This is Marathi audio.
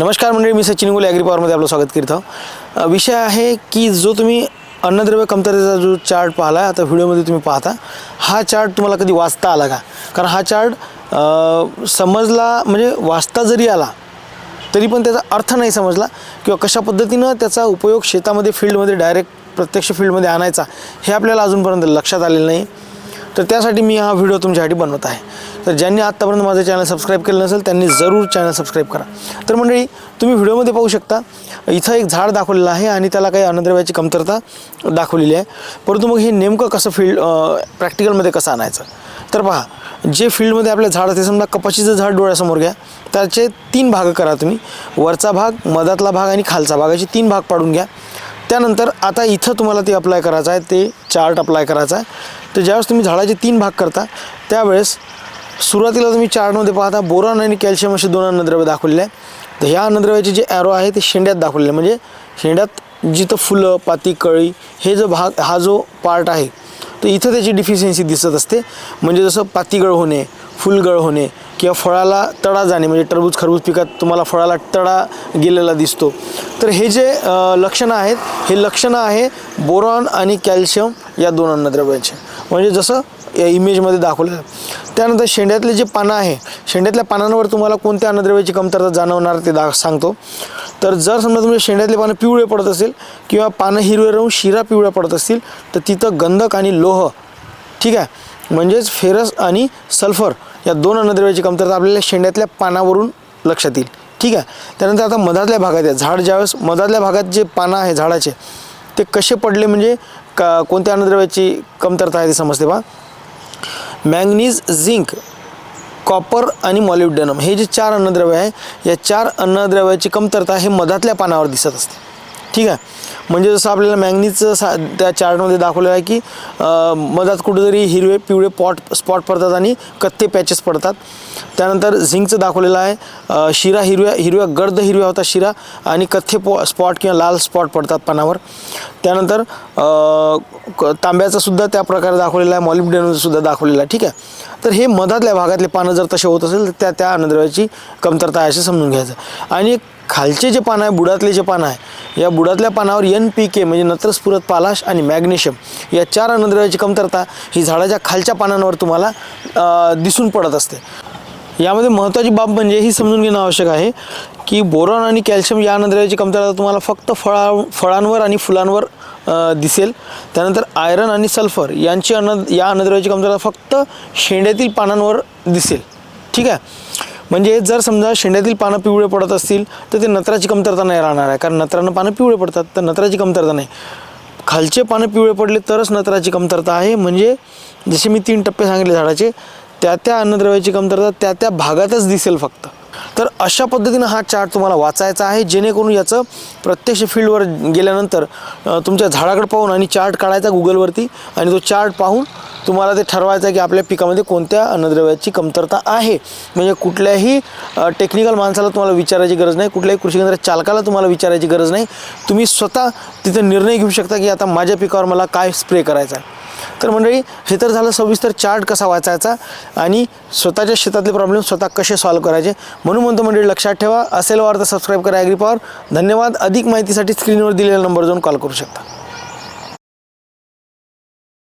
नमस्कार मंडळी मी सचिन गुले ॲग्रीपॉवरमध्ये आपलं स्वागत करीत आहो विषय आहे की जो तुम्ही अन्नद्रव्य कमतरतेचा जो चार्ट पाहिला आता व्हिडिओमध्ये तुम्ही पाहता हा चार्ट तुम्हाला कधी वाचता आला का? कारण हा चार्ट समजला म्हणजे वाचता जरी आला तरी पण त्याचा अर्थ नाही समजला किंवा कशा पद्धतीनं त्याचा उपयोग शेतामध्ये फील्डमध्ये डायरेक्ट प्रत्यक्ष फील्डमध्ये आणायचा हे आपल्याला अजूनपर्यंत लक्षात आलेलं नाही. तर त्यासाठी मी हा व्हिडिओ तुमच्यासाठी बनवत आहे. तर ज्यांनी आत्तापर्यंत माझं चॅनल सबस्क्राईब केलं नसेल त्यांनी जरूर चॅनल सबस्क्राईब करा. तर मंडळी तुम्ही व्हिडिओमध्ये पाहू शकता इथं एक झाड दाखवलेलं आहे आणि त्याला काही अन्नद्रव्याची कमतरता दाखवलेली आहे. परंतु मग हे नेमकं कसं फील्ड प्रॅक्टिकलमध्ये कसं आणायचं? तर पहा जे फील्डमध्ये आपलं झाड ते समजा कपाशीचं झाड डोळ्यासमोर घ्या त्याचे तीन भाग करा तुम्ही. वरचा भाग मधातला भाग आणि खालचा भाग असे तीन भाग पाडून घ्या. त्यानंतर आता इथं तुम्हाला ते अप्लाय करायचं आहे ते चार्ट अप्लाय करायचा आहे. तर ज्यावेळेस तुम्ही झाडाचे तीन भाग करता त्यावेळेस सुरुवातीला तुम्ही चार नव्हते पाहता बोरॉन आणि कॅल्शियम असे दोन अन्नद्रव्य दाखवलेले आहे तर ह्या अन्नद्रव्याचे जे ॲरो आहे ते शेंड्यात दाखवलेले आहे. म्हणजे शेंड्यात जिथं फुलं पाती कळी हे जो भाग हा जो पार्ट आहे तर इथं त्याची डिफिशियन्सी दिसत असते. म्हणजे जसं पातीगळ होणे फुलगळ होणे किंवा फळाला तडा जाणे म्हणजे टरबूज खरबूज पिकात तुम्हाला फळाला तडा गेलेला दिसतो. तर हे जे लक्षणं आहेत हे लक्षणं आहे बोरॉन आणि कॅल्शियम या दोन अन्नद्रव्याचे. म्हणजे जसं या इमेजमध्ये दाखवलं त्यानंतर शेंड्यातले जे पानं आहे शेंड्यातल्या पानांवर तुम्हाला कोणत्या अन्नद्रव्याची कमतरता जाणवणार ते दा सांगतो. तर जर समजा तुमच्या शेंड्यातले पानं पिवळे पडत असेल किंवा पानं हिरवे राहून शिरा पिवळ्या पडत असतील तर तिथं गंधक आणि लोह ठीक आहे? म्हणजेच फेरस आणि सल्फर या दोन अन्नद्रव्याची कमतरता आपल्याला शेंड्यातल्या पानावरून लक्षात येईल ठीक आहे? त्यानंतर आता मधातल्या भागात आहे झाड ज्यावेळेस मधातल्या भागात जे पानं आहे झाडाचे ते कसे पडले म्हणजे का कोणत्या अन्नद्रव्याची कमतरता आहे ते समजते बा? मॅंगनीज झिंक कॉपर आणि मॉलिब्डेनम हे जे चार अन्नद्रव्य आहे या चार अन्नद्रव्याची कमतरता हे मधातल्या पानावर दिसत असते. ठीक आहे. म्हणजे जसं आपल्याला मॅंगनीजचं सा त्या चार्टमध्ये दाखवलेलं आहे की मधात कुठेतरी हिरवे पिवळे पॉट स्पॉट पडतात आणि कत्ते पॅचेस पडतात. त्यानंतर झिंकचं दाखवलेलं आहे. शिरा हिरव्या हिरव्या गर्द हिरव्या होता शिरा आणि कथ्थे पॉ स्पॉट किंवा लाल स्पॉट पडतात पानावर. त्यानंतर तांब्याचासुद्धा क- त्या प्रकारे दाखवलेला आहे. मॉलिब्डेनमचं सुद्धा आहे. ठीक आहे. तर हे मधातल्या भागातले पानं जर तसे होत असेल तर त्या त्या अन्नद्रव्याची कमतरता आहे असं समजून घ्यायचं आणि खालचे जे पानं आहे बुडातले जे पानं आहे या बुडातल्या पानावर एन पी के म्हणजे नत्रस्फुरत पालाश आणि मॅग्नेशियम या चार अन्नद्रव्याची कमतरता ही झाडाच्या खालच्या पानांवर तुम्हाला दिसून पडत असते. यामध्ये महत्त्वाची बाब म्हणजे ही समजून घेणं आवश्यक आहे की बोरॉन आणि कॅल्शियम या अन्नद्रव्याची कमतरता तुम्हाला फक्त फळा फळांवर आणि फुलांवर दिसेल. त्यानंतर आयरन आणि सल्फर यांची अन्न या अन्नद्रव्याची कमतरता फक्त शेंड्यातील पानांवर दिसेल. ठीक आहे? म्हणजे जर समजा शेंड्यातील पानं पिवळे पडत असतील तर ते नत्राची कमतरता नाही राहणार आहे. कारण नत्रानं पानं पिवळे पडतात तर नत्राची कमतरता नाही. खालचे पानं पिवळे पडले तरच नत्राची कमतरता आहे. म्हणजे जसे मी तीन टप्पे सांगितले झाडाचे त्या त्या अन्नद्रव्याची कमतरता त्या त्या भागातच दिसेल फक्त. तर अशा पद्धतीनं हा चार्ट तुम्हाला वाचायचा आहे. जेणेकरून याचं प्रत्यक्ष फील्डवर गेल्यानंतर तुमच्या झाडाकडे पाहून आणि चार्ट काढायचा गुगलवरती आणि तो चार्ट पाहून तुम्हाला ते ठरवायचं आहे की आपल्या पिकामध्ये कोणत्या अन्नद्रव्याची कमतरता आहे. म्हणजे कुठल्याही टेक्निकल माणसाला तुम्हाला विचारायची गरज नाही. कुठल्याही कृषी केंद्र चालकाला तुम्हाला विचारायची गरज नाही. तुम्ही स्वतः तिथे निर्णय घेऊ शकता की आता माझ्या पिकावर मला काय स्प्रे करायचा आहे. तर मंडळी हे तर झालं सविस्तर चार्ट कसा वाचायचा आणि स्वतःच्या शेतातले प्रॉब्लेम स्वतः कसे सॉल्व्ह करायचे. म्हणून म्हणतो मंडळी लक्षात ठेवा. असेल वार तर सबस्क्राईब करा ॲग्री पॉवर धन्यवाद. अधिक माहितीसाठी स्क्रीनवर दिलेल्या नंबर जाऊन कॉल करू शकता.